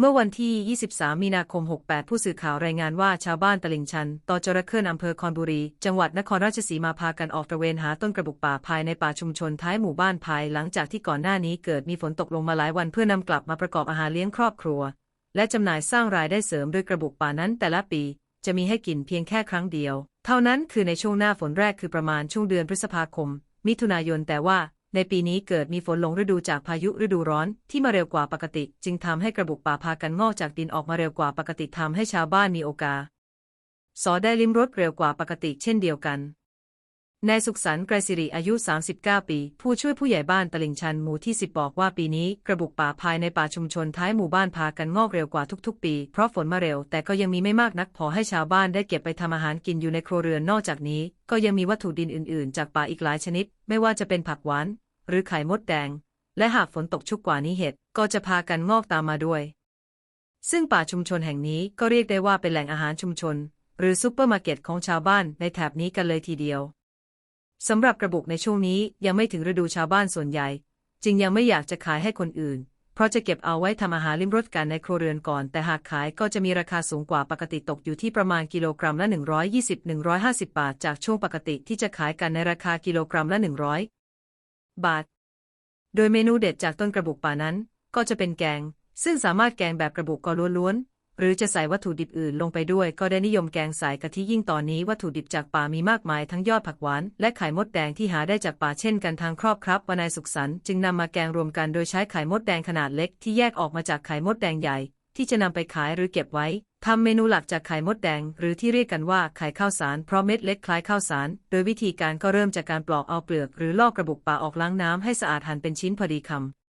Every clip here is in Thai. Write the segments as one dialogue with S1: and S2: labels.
S1: เมื่อวันที่ 23 มีนาคม 68 ผู้สื่อข่าวรายงานว่าชาวบ้านตลิ่งชันตอจระเข้นอำเภอคอนบุรี จังหวัดนครราชสีมาพากันออกตระเวนหาต้นกระบุกป่าภายในป่าชุมชนท้ายหมู่บ้านภาย หลังจากที่ก่อนหน้านี้เกิดมีฝนตกลงมาหลายวันเพื่อนำกลับมาประกอบอาหารเลี้ยงครอบครัว และจำหน่ายสร้างรายได้เสริมโดยกระบุกป่านั้นแต่ละปี จะมีให้กินเพียงแค่ครั้งเดียว เท่านั้นคือในช่วงหน้าฝนแรกคือประมาณช่วงเดือนพฤษภาคม มิถุนายนแต่ว่า ในปีนี้เกิดมีฝนหลงฤดูจากพายุฤดูร้อนที่มาเร็วกว่าปกติ จึงทำให้กระบุกป่าพากันงอกจากดินออกมาเร็วกว่าปกติทำให้ชาวบ้านมีโอกาสสอได้ลิ้มรสเร็วกว่าปกติเช่นเดียวกันนายสุขสันต์ไกรสิริอายุ 39 ปี ผู้ช่วยผู้ใหญ่บ้านตลิ่งชันหมู่ที่ 10 บอกว่าปีนี้กระบุกป่าภายในป่าชุมชนท้ายหมู่บ้านพากันงอกเร็วกว่าทุกๆ ปี เพราะฝนมาเร็ว แต่ก็ยังมีไม่มากนักพอให้ชาวบ้านได้เก็บไปทำอาหารกินอยู่ในครัวเรือนนอกจากนี้ ก็ยังมีวัตถุดินอื่นๆ จากป่าอีกหลายชนิด ไม่ว่าจะเป็นผักหวาน หรือไข่มดแดง และหากฝนตกชุกกว่านี้เห็ดก็จะพากันงอกตามมาด้วย ซึ่งป่าชุมชนแห่งนี้ก็เรียกได้ว่าเป็นแหล่งอาหารชุมชน หรือซุปเปอร์มาร์เก็ตของชาวบ้านในแถบนี้กันเลยทีเดียวสำหรับกระบุกในช่วงนี้ยังไม่ถึงฤดูชาวบ้านส่วนใหญ่ จึงยังไม่อยากจะขายให้คนอื่น เพราะจะเก็บเอาไว้ทำอาหารลิ้มรสกันในครัวเรือนก่อน แต่หากขายก็จะมีราคาสูงกว่าปกติตกอยู่ที่ประมาณกิโลกรัมละ 120-150 บาท จากช่วงปกติที่จะขายกันในราคากิโลกรัมละ 100 บาท โดยเมนูเด็ดจากต้นกระบุกป่านั้น ก็จะเป็นแกง ซึ่งสามารถแกงแบบกระบุกก็ล้วนๆ หรือจะใส่วัตถุดิบอื่นลงไปด้วย ก็ได้นิยมแกงใส่กะทิยิ่งตอนนี้วัตถุดิบจากป่ามีมากมายทั้งยอดผักหวาน และไข่มดแดงที่หาได้จากป่าเช่นกันทางครอบครับวานายสุขสันต์จึงนำมาแกงรวมกันโดยใช้ไข่มดแดงขนาดเล็กที่แยกออกมาจากไข่มดแดงใหญ่ ที่จะนำไปขายหรือเก็บไว้ทำเมนูหลักจากไข่มดแดง หรือที่เรียกกันว่าไข่ข้าวสารเพราะเม็ดเล็กคล้ายข้าวสาร โดยวิธีการก็เริ่มจากการปลอกเอาเปลือก หรือลอกกระบุกป่าออกล้างน้ำให้สะอาดหั่นเป็นชิ้นพอดีค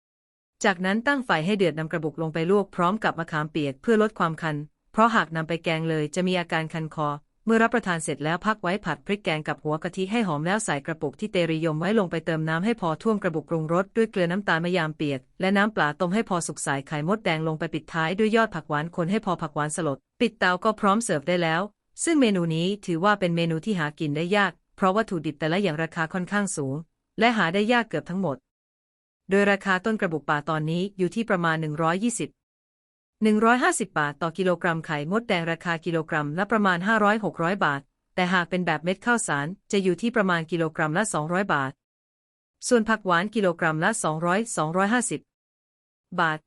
S1: ำจากนั้นตั้งไฟให้เดือดนำกระบุกลงไปลวกพร้อมกับมะขามเปียกเพื่อลดความคัน เพราะหากนำไปแกงเลยจะมีอาการคันคอ เมื่อรับประทานเสร็จแล้วพักไว้ผัดพริกแกงกับหัวกะทิให้หอมแล้วใส่กระปุกที่เตรียมไว้ลงไปเติมน้ำให้พอท่วมกระบุกปรุงรสด้วยเกลือน้ำตาลมะยามเปียก และน้ำปลาต้มให้พอสุกใส่ไข่มดแดงลงไปปิดท้ายด้วยยอดผักหวานคนให้พอผักหวานสลด ปิดเตาก็พร้อมเสิร์ฟได้แล้ว ซึ่งเมนูนี้ถือว่าเป็นเมนูที่หากินได้ยาก เพราะวัตถุดิบแต่ละอย่างราคาค่อนข้างสูง และหาได้ยากเกือบทั้งหมด โดยราคาต้นกระบุกป่าตอนนี้อยู่ที่ประมาณ 120 150 บาทต่อกิโลกรัมไข่มดแดงราคากิโลกรัมละประมาณ 500-600 บาท แต่หากเป็นแบบเม็ดข้าวสาร จะอยู่ที่ประมาณกิโลกรัมละ 200 บาท ส่วนผักหวานกิโลกรัมละ 200-250 บาท